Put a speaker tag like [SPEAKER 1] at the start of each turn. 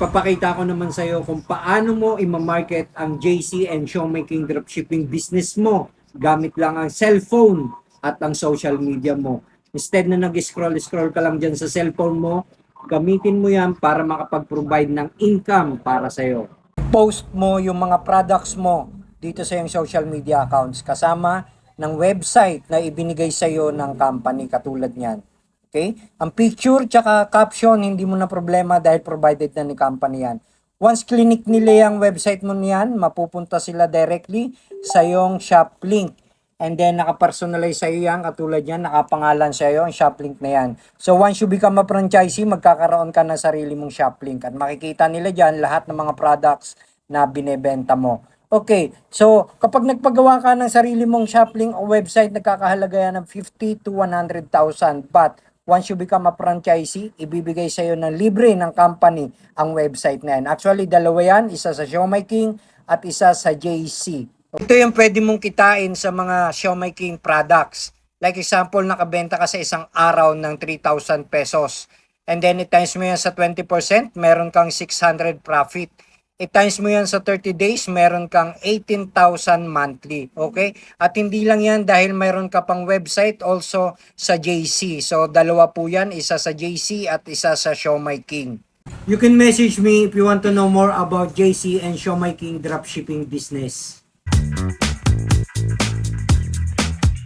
[SPEAKER 1] ipapakita ko naman sa iyo kung paano mo i-market ang JC and Showmaking Dropshipping business mo gamit lang ang cellphone at ang social media mo. Instead na nag-scroll-scroll ka lang dyan sa cellphone mo, gamitin mo yan para makapag-provide ng income para sa iyo. Post mo yung mga products mo dito sa iyong social media accounts kasama ng website na ibinigay sa iyo ng company katulad niyan. Okay? Ang picture tsaka caption, hindi mo na problema dahil provided na ni company yan. Once clinic nila yung website mo niyan, mapupunta sila directly sa yung shop link. And then nakapersonalize sa iyo yan, katulad yan, nakapangalan sa iyo ang shop link na yan. So once you become a franchisee, magkakaroon ka ng sarili mong shop link. At makikita nila dyan lahat ng mga products na binebenta mo. Okay, so kapag nagpagawa ka ng sarili mong shop link o website, nagkakahalaga yan ng 50 to 100,000. But once you become a franchisee, ibibigay sa iyo ng libre ng company ang website na yan. Actually, dalawa yan, isa sa Xiaomi King at isa sa JC. Ito yung pwede mong kitain sa mga Xiaomi King products. Like example, nakabenta ka sa isang araw ng 3,000 pesos. And then, i-times mo yan sa 20%, meron kang 600 profit. I-times mo yan sa 30 days, meron kang 18,000 monthly. Okay? At hindi lang yan dahil meron ka pang website also sa JC. So, dalawa po yan, isa sa JC at isa sa Xiaomi King. You can message me if you want to know more about JC and Xiaomi King dropshipping business.